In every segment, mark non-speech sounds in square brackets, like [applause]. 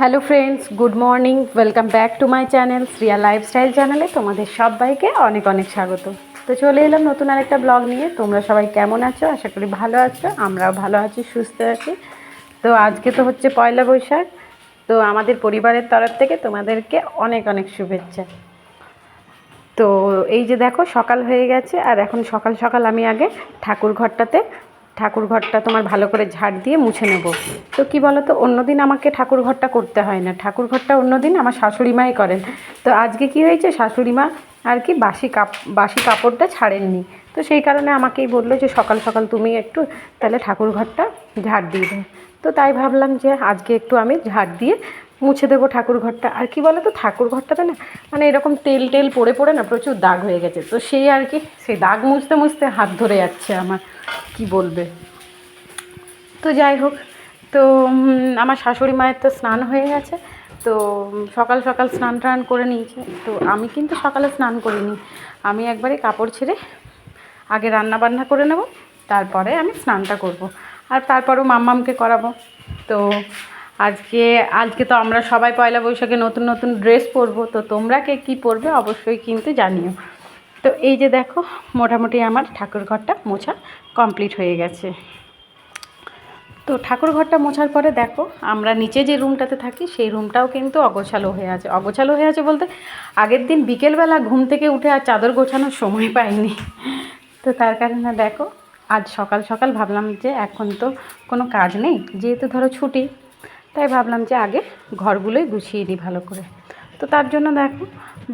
Hello friends good morning welcome back to my channel Shriya lifestyle চ্যানেলে তোমাদের সবাইকে অনেক অনেক স্বাগত। তো চলে এলাম নতুন আরেকটা ব্লগ নিয়ে। তোমরা সবাই কেমন আছো? আশা করি ভালো আছো। আমরাও ভালো আছি, সুস্থ আছি। তো আজকে তো হচ্ছে পয়লা বৈশাখ। তো আমাদের পরিবারের তরফ থেকে তোমাদেরকে অনেক অনেক শুভেচ্ছা। তো এই যে দেখো, সকাল হয়ে গেছে। আর এখন সকাল সকাল আমি আগে ঠাকুর ঘরটাতে ঠাকুর ঘরটা তোমার ভালো করে ঝাড় দিয়ে মুছে নেব। তো কি বলো তো অন্যদিন আমাকে ঠাকুর ঘরটা করতে হয় না। ঠাকুর ঘরটা অন্যদিন আমার শাশুড়ি মাই করেন। তো আজকে কি হয়েছে শাশুড়ি মা আর কি বাসি কাপ, বাসি কাপড়টা ছাড়েননি। তো সেই কারণে আমাকেই বলল যে সকাল সকাল তুমি একটু তাহলে ঠাকুর ঘরটা ঝাড় দিয়ে দেয় তো তাই ভাবলাম যে আজকে একটু আমি ঝাড় দিয়ে মুছে দেবো ঠাকুর ঘরটা। আর কি বলো তো ঠাকুর ঘরটাতে না মানে এরকম তেল টেল পড়ে পড়ে না, প্রচুর দাগ হয়ে গেছে। তো সেই আর কি, সেই দাগ মুছতে মুছতে হাত ধরে যাচ্ছে আমার, কি বলবে? তো যাই হোক, তো আমার শাশুড়ি মায়ের তো স্নান হয়ে গেছে, তো সকাল সকাল স্নান টান করে নিয়েছে। তো আমি কিন্তু সকালে স্নান করিনি। আমি একবারে কাপড় ছেড়ে আগে রান্না বান্না করে নেব, তারপরে আমি স্নানটা করব। আর তারপরেও মাম্মামকে করাবো। তো আজকে আজকে তো আমরা সবাই পয়লা বৈশাখে নতুন নতুন ড্রেস পরবো, তো তোমরা কে কী পরবে অবশ্যই কিন্তু জানিও। তো এই যে দেখো, মোটামুটি আমার ঠাকুর ঘরটা মোছা কমপ্লিট হয়ে গেছে। তো ঠাকুর ঘরটা মোছার পরে দেখো, আমরা নিচে যে রুমটাতে থাকি, সেই রুমটাও কিন্তু অগোছালো হয়ে আছে। অগোছালো হয়ে আছে বলতে, আগের দিন বিকেলবেলা ঘুম থেকে উঠে আর চাদর গোছানোর সময় পাইনি। তো তার কারণে দেখো, আজ সকাল সকাল ভাবলাম যে এখন তো কোনো কাজ নেই। যেহেতু ধরো ছুটি তাই ভাবলাম যে আগে ঘরগুলোই গুছিয়ে নিই ভালো করে। তো তার জন্য দেখো,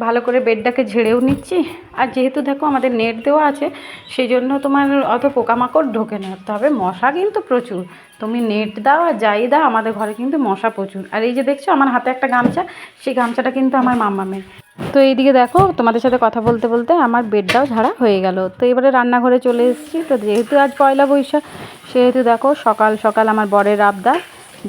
ভালো করে বেডটাকে ঝেড়েও নিচ্ছি। আর যেহেতু দেখো আমাদের নেট দেওয়া আছে, সেই জন্য তোমার অত পোকামাকড় ঢোকে না। তবে মশা কিন্তু প্রচুর। তুমি নেট দাও আর যাই দাও, আমাদের ঘরে কিন্তু মশা প্রচুর। আর এই যে দেখছ, আমার হাতে একটা গামছা, সেই গামছাটা কিন্তু আমার মামামের তো এইদিকে দেখো, তোমাদের সাথে কথা বলতে বলতে আমার বেডটাও ঝাড়া হয়ে গেল। তো এবারে রান্নাঘরে চলে এসেছি। তো যেহেতু আজ পয়লা বৈশাখ, সেহেতু দেখো সকাল সকাল আমার বরের আবদার।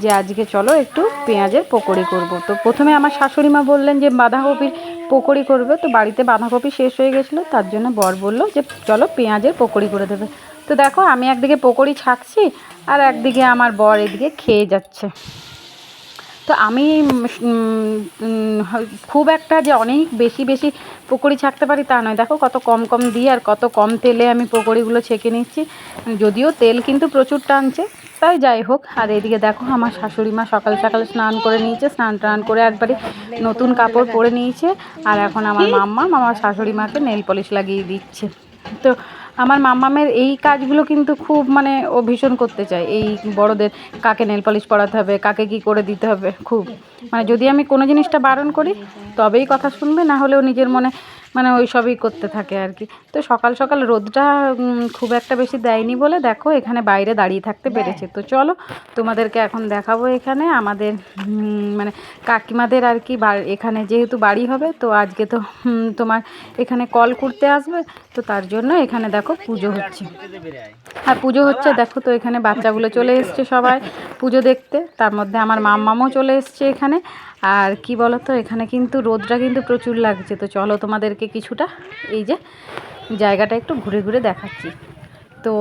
যে আজকে চলো একটু পেঁয়াজের পকোড়ি করব। তো প্রথমে আমার শাশুড়ি মা বললেন যে বাঁধাকপির পকোড়ি করবে। তো বাড়িতে বাঁধাকপি শেষ হয়ে গেছিল, তার জন্য বর বলল যে চলো পেঁয়াজের পকোড়ি করে দেবে। তো দেখো, আমি একদিকে পকোড়ি ছাকছি আর একদিকে আমার বর এদিকে খেয়ে যাচ্ছে। তো আমি খুব একটা যে অনেক বেশি বেশি পকোড়ি ছাকতে পারি তা নয়। দেখো কত কম কম দিয়ে আর কত কম তেলে আমি পকোড়িগুলো ছেঁকে নিচ্ছি। যদিও তেল কিন্তু প্রচুর টানছে তাই যাই হোক। আর এদিকে দেখো, আমার শাশুড়ি মা সকাল সকাল স্নান করে নিয়েছে, স্নান টান করে একবারে নতুন কাপড় পরে নিয়েছে। আর এখন আমার মাম্মা আমার শাশুড়ি মাকে নেল পলিশ লাগিয়ে দিচ্ছে। তো আমার মাম্মামের এই কাজগুলো কিন্তু খুব মানে ও ভীষণ করতে চায়। এই বড়দের, কাকে নেল পলিশ পরাতে হবে, কাকে কি করে দিতে হবে, খুব। মানে যদি আমি কোনো জিনিসটা বারণ করি, তবেই কথা শুনবে, না হলেও নিজের মনে মানে ওই সবই করতে থাকে আর কি। তো সকাল সকাল রোদটা খুব একটা বেশি দেয়নি বলে দেখো এখানে বাইরে দাঁড়িয়ে থাকতে পেরেছে। তো চলো তোমাদেরকে এখন দেখাবো এখানে আমাদের মানে কাকিমাদের আর কি বা- এখানে যেহেতু বাড়ি হবে তো আজকে তো তোমার এখানে কল করতে আসবে। তো তার জন্য এখানে দেখো পুজো হচ্ছে। আর পুজো হচ্ছে দেখো তো এখানে বাচ্চাগুলো চলে এসছে সবাই পুজো দেখতে। তার মধ্যে আমার মাম্মামও চলে এসছে এখানে। আর কি বলো তো এখানে কিন্তু রোদটা কিন্তু প্রচুর লাগছে। তো চলো তোমাদেরকে কিছুটা এই যে জায়গাটা একটু ঘুরে ঘুরে দেখাচ্ছি। তো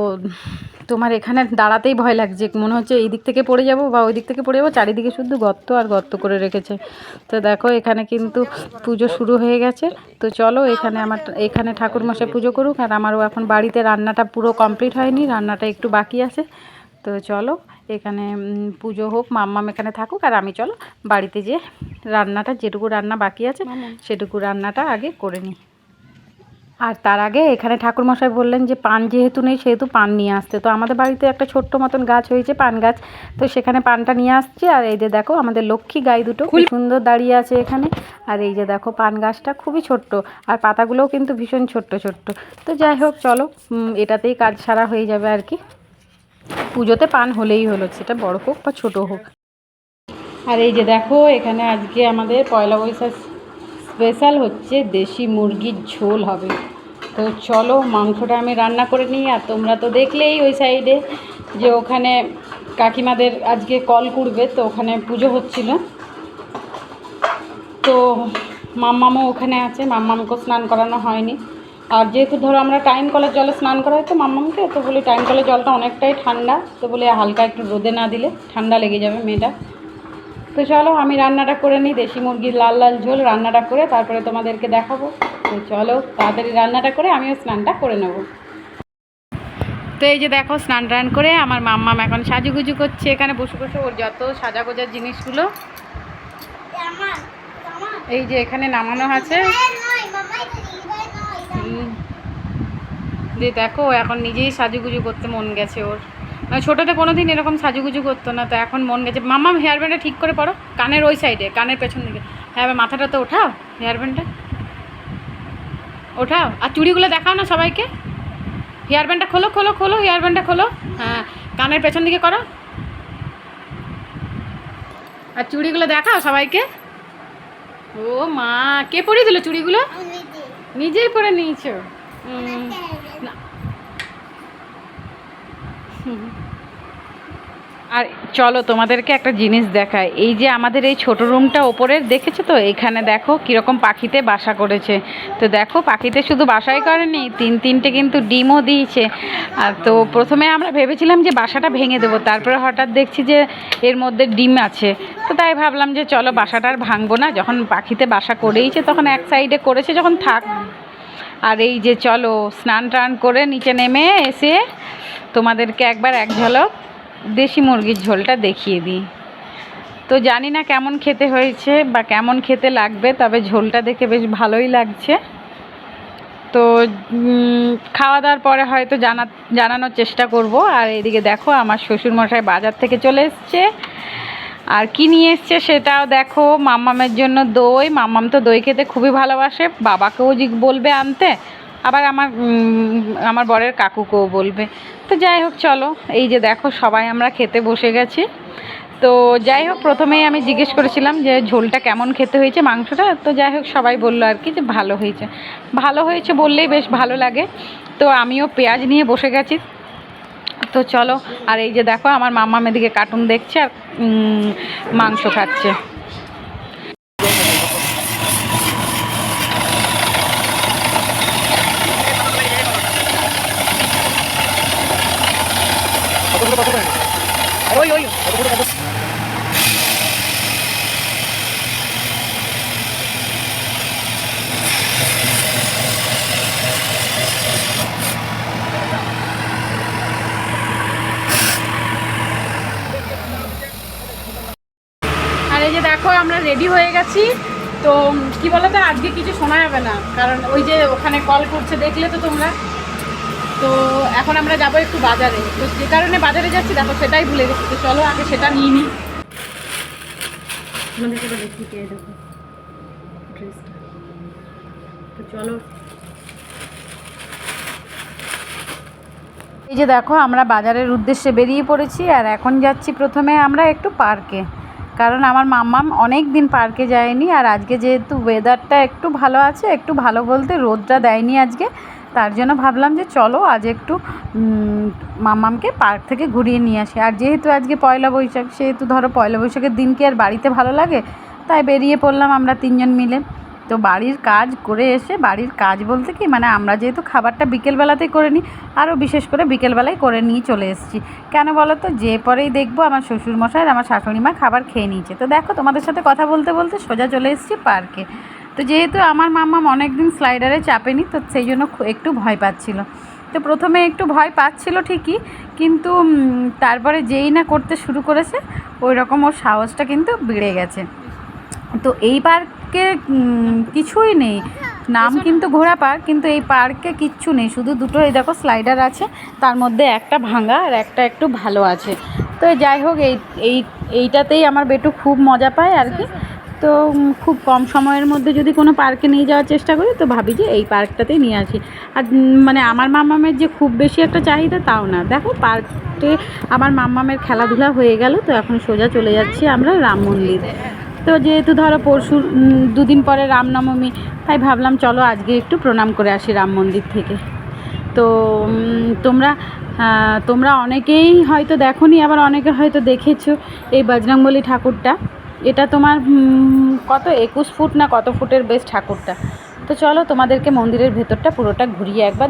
তোমার এখানে দাঁড়াতেই ভয় লাগছে, মনে হচ্ছে এই দিক থেকে পড়ে যাব বা ওই দিক থেকে পড়ে যাব। চারিদিকে শুধু গর্ত আর গর্ত করে রেখেছে। তো দেখো, এখানে কিন্তু পুজো শুরু হয়ে গেছে। তো চলো, এখানে আমার, এখানে ঠাকুরমশাই পুজো করুক। আর আমারও এখন বাড়িতে রান্নাটা পুরো কমপ্লিট হয়নি, রান্নাটা একটু বাকি আছে। তো চলো এখানে পুজো হোক মাম্মাম এখানে থাকুক আর আমি চলো বাড়িতে যে রান্নাটা যেটুকু রান্না বাকি আছে সেটুকু রান্নাটা আগে করে নিই। আর তার আগে এখানে ঠাকুরমশাই বললেন যে পান যেহেতু নেই সেহেতু পান নিয়ে আসতে। তো আমাদের বাড়িতে একটা ছোট্ট মতন গাছ হয়েছে পান গাছ। তো সেখানে পানটা নিয়ে আসছি আর এই যে দেখো আমাদের লক্ষ্মী গাই দুটো খুব সুন্দর দাঁড়িয়ে আছে এখানে। আর এই যে দেখো পান গাছটা খুবই ছোট্ট আর পাতাগুলোও কিন্তু ভীষণ ছোট্ট ছোট্ট। তো যাই হোক চলো এটাতেই কাজ সারা হয়ে যাবে আর কি। পুজোতে পান হলেই হলো, সেটা বড় হোক বা ছোট হোক। আর এই যে দেখো, এখানে আজকে আমাদের পয়লা বৈশাখ স্পেশাল হচ্ছে দেশি মুরগির ঝোল হবে। তো চলো, মাংসটা আমি রান্না করে নিই, আর তোমরা তো দেখলেই ওই সাইডে যে ওখানে কাকিমাদের আজকে কল করবে, তো ওখানে পুজো হচ্ছিল। তো মাম্মামও ওখানে আছে মাম্মামকেও স্নান করানো হয়নি। আর যেহেতু ধরো আমরা টাইম কলের জলে স্নান করা তো মাম্মামকে তো বলি টাইম কলের জলটা অনেকটাই ঠান্ডা তো বলে হালকা একটু রোদে না দিলে ঠান্ডা লেগে যাবে মেয়েটা। তো চলো আমি রান্নাটা করে নিই দেশি মুরগির লাল লাল ঝোল রান্নাটা করে তারপরে তোমাদেরকে দেখাবো। তো চলো তাড়াতাড়ি রান্নাটা করে আমিও স্নানটা করে নেব। তো এই যে দেখো স্নান টান করে আমার মাম্মাম এখন সাজুগুজু করছে এখানে বসে বসে ওর যত সাজা গোজার জিনিসগুলো এই যে এখানে নামানো আছে হুম। দিয়ে দেখো এখন নিজেই সাজুগুজু করতে মন গেছে ওর। মানে ছোটোতে কোনো দিন এরকম সাজুগুজু করতো না তো এখন মন গেছে। মাম্মা হেয়ার ব্যান্ডটা ঠিক করে পড়ো কানের ওই সাইডে কানের পেছন দিকে। হ্যাঁ মাথাটা তো ওঠাও হেয়ার ব্যান্ডটা ওঠাও। আর চুড়িগুলো দেখাও না সবাইকে। হেয়ার ব্যান্ডটা খোলো খোলো খোলো হেয়ার ব্যান্ডটা খোলো। হ্যাঁ কানের পেছন দিকে করো। আর চুড়িগুলো দেখাও সবাইকে। ও মা কে পরিয়ে দিল চুড়িগুলো? নিজেই। পরে নিয়েছো? হুম। আর চলো তোমাদেরকে একটা জিনিস দেখায় এই যে আমাদের এই ছোট রুমটা ওপরের, দেখেছ তো? এখানে দেখো কীরকম পাখিতে বাসা করেছে। তো দেখো, পাখিতে শুধু বাসাই করেনি, তিন তিনটে কিন্তু ডিমও দিয়েছে। আর তো প্রথমে আমরা ভেবেছিলাম যে বাসাটা ভেঙে দেবো, তারপরে হঠাৎ দেখছি যে এর মধ্যে ডিম আছে। তো তাই ভাবলাম যে চলো বাসাটা আর ভাঙবো না, যখন পাখিতে বাসা করেইছে তখন এক সাইডে করেছে, যখন থাক। আর এই যে চলো স্নান টান করে নিচে নেমে এসে তোমাদেরকে একবার এক ঝলক দেশি মুরগির ঝোলটা দেখিয়ে দিই। তো জানি না কেমন খেতে হয়েছে বা কেমন খেতে লাগবে, তবে ঝোলটা দেখে বেশ ভালোই লাগছে। তো খাওয়া দাওয়ার পরে হয়তো জানা, জানানোর চেষ্টা করব। আর এদিকে দেখো, আমার শ্বশুরমশাই বাজার থেকে চলে এসছে। আর কি নিয়ে এসছে সেটাও দেখো, মাম্মামের জন্য দই। মাম্মাম তো দই খেতে খুবই ভালোবাসে, বাবাকেও বলবে আনতে। আবার আমার আমার বরের কাকুকেও বলবে। তো যাই হোক, চলো। এই যে দেখো, সবাই আমরা খেতে বসে গেছি। তো যাই হোক, প্রথমেই আমি জিজ্ঞেস করেছিলাম যে ঝোলটা কেমন খেতে হয়েছে, মাংসটা। তো যাই হোক, সবাই বলল আর কি যে ভালো হয়েছে। ভালো হয়েছে বললেই বেশ ভালো লাগে। তো আমিও পেঁয়াজ নিয়ে বসে গেছি। তো চলো, আর এই যে দেখো, আমার মাম্মা মেদিকে কার্টুন দেখছে আর মাংস খাচ্ছে। আর এই যে দেখো, আমরা রেডি হয়ে গেছি। তো কি বলতো, আজকে কিছু শোনা যাবে না। কারণ ওই যে ওখানে কল করছে, দেখলে তো তোমরা। তো এখন আমরা যাব একটু বাজারে। তো যে কারণে বাজারে যাচ্ছি দেখো সেটাই ভুলে গেছি। তো চলো আগে সেটা নিয়ে নিই তোমাদেরকে তো দেখি কে দেখো? ড্রেসটা তো চলো। এই যে দেখো আমরা বাজারের উদ্দেশ্যে বেরিয়ে পড়েছি আর এখন যাচ্ছি প্রথমে আমরা একটু পার্কে। কারণ আমার মাম্মাম অনেক দিন পার্কে যায়নি আর আজকে যেহেতু ওয়েদারটা একটু ভালো আছে একটু ভালো বলতে রোদটা দেয়নি আজকে। তার জন্য ভাবলাম যে চলো আজ একটু মামামকে পার্ক থেকে ঘুরিয়ে নিয়ে আসি। আর যেহেতু আজকে পয়লা বৈশাখ, সেহেতু ধরো পয়লা বৈশাখের দিন কি আর বাড়িতে ভালো লাগে? তাই বেরিয়ে পড়লাম আমরা তিনজন মিলে। তো বাড়ির কাজ করে এসে, বাড়ির কাজ বলতে কি মানে আমরা যেহেতু খাবারটা বিকেলবেলাতেই করে নিই, আরও বিশেষ করে বিকেলবেলায় করে নিয়ে চলে এসেছি। কেন বলো তো, যে পরেই দেখব আমার শ্বশুরমশাই আর আমার শাশুড়ি মা খাবার খেয়ে নিয়েছে। তো দেখো তোমাদের সাথে কথা বলতে বলতে সোজা চলে এসেছি পার্কে। তো যেহেতু আমার মাম্মাম অনেক দিন স্লাইডারে চাপেনি, তো সেই জন্য একটু ভয় পাচ্ছিল। তো প্রথমে একটু ভয় পাচ্ছিল ঠিকই, কিন্তু তারপরে যেই না করতে শুরু করেছে ওই রকম ওর সাহসটা কিন্তু বেড়ে গেছে। তো এই পার্কে কিছুই নেই। নাম কিন্তু ঘোড়া পার্ক, কিন্তু এই পার্কে কিচ্ছু নেই। শুধু দুটো, এই দেখো স্লাইডার আছে, তার মধ্যে একটা ভাঙা আর একটা একটু ভালো আছে। তো যাই হোক, এই এই, এইটাতেই আমার বেটু খুব মজা পায় আর কি। তো খুব কম সময়ের মধ্যে যদি কোনো পার্কে নিয়ে যাওয়ার চেষ্টা করি, তো ভাবি যে এই পার্কটাতেই নিয়ে আসি। আর মানে আমার মামামের যে খুব বেশি একটা চাহিদা তাও না। দেখো পার্কে আমার মামামের খেলাধুলা হয়ে গেল, তো এখন সোজা চলে যাচ্ছি আমরা রাম মন্দির। তো যেহেতু ধরো পরশু দুদিন পরে রামনবমী, তাই ভাবলাম চলো আজকে একটু প্রণাম করে আসি রাম মন্দির থেকে। তো তোমরা তোমরা অনেকেই হয়তো দেখোনি, আবার অনেকে হয়তো দেখেছ এই বজরংবলী ঠাকুরটা। এটা তোমার কত, একুশ ফুট না কত ফুটের বেশ ঠাকুরটা? তো চলো তোমাদেরকে মন্দিরের ভেতরটা পুরোটা ঘুরিয়ে একবার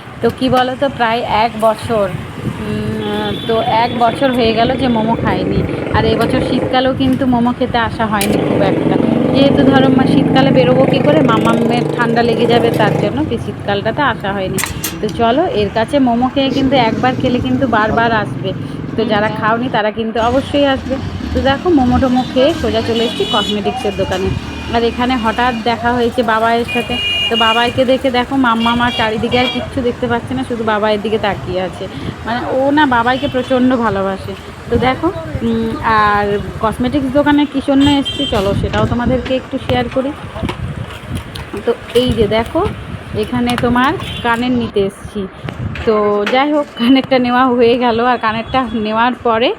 তো কি বলো তো প্রায় এক বছর তো এক বছর হয়ে গেল যে মোমো খাইনি। আর এবছর শীতকালেও কিন্তু মোমো খেতে আসা হয়নি খুব একটা। যেহেতু ধরো শীতকালে বেরোবো কী করে? মামামের ঠান্ডা লেগে যাবে, তার জন্য শীতকালটাতে আসা হয়নি। তো চলো, এর কাছে মোমো খেয়ে কিন্তু একবার খেলে কিন্তু বারবার আসবে। তো যারা খাওনি, তারা কিন্তু অবশ্যই আসবে। তো দেখো, মোমো টোমো খেয়ে সোজা চলে এসেছি কসমেটিক্সের দোকানে। আর এখানে হঠাৎ দেখা হয়েছে বাবাইয়ের সাথে। তো বাবাইকে দেখে দেখো মাম্মা মার চারিদিকে আর কিচ্ছু দেখতে পাচ্ছে না, শুধু বাবাইয়ের দিকে তাকিয়ে আছে। মানে ও না বাবাইকে প্রচণ্ড ভালোবাসে। তো দেখো আর কসমেটিক্স দোকানে কী জন্য এসছি, চলো সেটাও তোমাদেরকে একটু শেয়ার করি। তো এই যে দেখো এখানে তোমার কানের নিতে এসছি। তো যাই হোক, কানেরটা নেওয়া হয়ে গেল। আর কানেরটা নেওয়ার পরে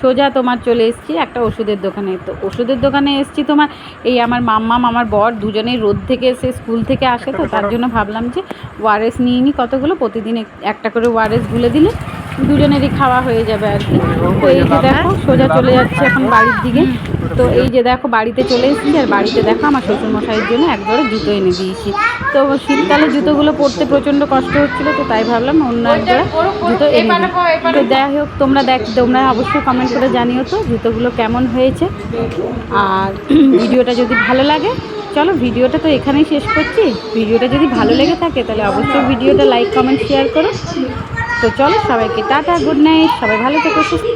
সোজা তোমার চলে এসছি একটা ওষুধের দোকানে। তো ওষুধের দোকানে এসছি তোমার এই আমার মাম্মাম, আমার বর দুজনেই রোদ থেকে এসে স্কুল থেকে আসে। তো তার জন্য ভাবলাম যে ওয়ারেস নিয়ে নিই কতগুলো। প্রতিদিন একটা করে ওয়ারেস গুলে দিলে দুজনেরই খাওয়া হয়ে যাবে আর কি। তো এই যে দেখো সোজা চলে যাচ্ছে এখন বাড়ির দিকে। তো এই যে দেখো বাড়িতে চলে এসেছি আর বাড়িতে দেখো আমার শ্বশুরমশাইয়ের জন্য একজোড়া জুতো এনে দিয়েছি। তো শীতকালে জুতোগুলো পরতে প্রচণ্ড কষ্ট হচ্ছিল তো তাই ভাবলাম অন্য একজোড়া জুতো এনে দিই। তো যাই হোক তোমরা দেখ তোমরা অবশ্যই কমেন্ট করে জানিও তো জুতোগুলো কেমন হয়েছে। আর [clears throat] ভিডিওটা যদি ভালো লাগে চলো ভিডিওটা তো এখানেই শেষ করছি। ভিডিওটা যদি ভালো লেগে থাকে তাহলে অবশ্যই ভিডিওটা লাইক কমেন্ট শেয়ার করো। তো চলো সবাইকে টাটা গুড নাইট সবাই ভালো থেকো সুস্থ